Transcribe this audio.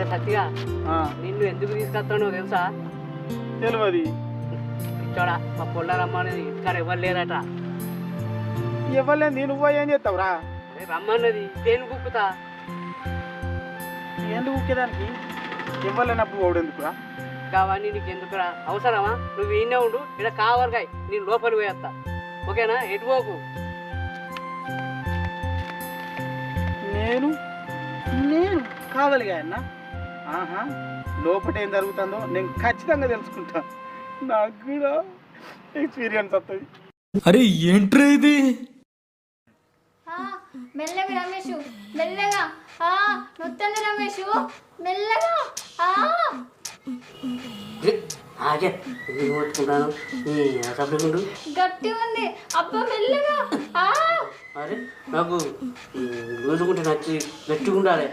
అరే సత్తిగా నిన్ను ఎందుకు తీసుకొస్తానో తెలుసా? తెలియదు ఇచ్చాడా మా పొల్ల రమ్మనేది ఇక్కడ ఎవరు లేరట? ఇవ్వలేదు నువ్వు ఏం చేస్తావురా? రమ్మన్నది దేని కుక్కుతా? ఎందుకు ఉక్కేదానికి ఇవ్వలేనప్పుడు వాడు ఎందుకురా? కావని నీకు ఎందుకురా అవసరమా? నువ్వు ఈయనే ఉండు ఇక్కడ కావాలి నేను లోపలికి పోయేస్తా ఓకేనా? ఎటు పోకు? నేను కావాలిగా అన్న. ఆహా లోపల ఏం జరుగుతుందో నేను ఖచ్చితంగా తెలుసుకుంటా. నాకు కూడా ఎక్స్పీరియన్స్ వస్తుంది అరే ఏంట్రా ఇది? ఆ, మెల్లగా రమేష్ మెల్లగా. ఆ నొత్తంది రమేష్ మెల్లగా. ఆ. ఆగే నేను పట్టుకుంటాను సపరేట్ గట్టి ఉంది. అబ్బా మెల్లగా. ఆ. అరే నాకు రోజుకుంటే నచ్చి గట్టిగా ఉండాలి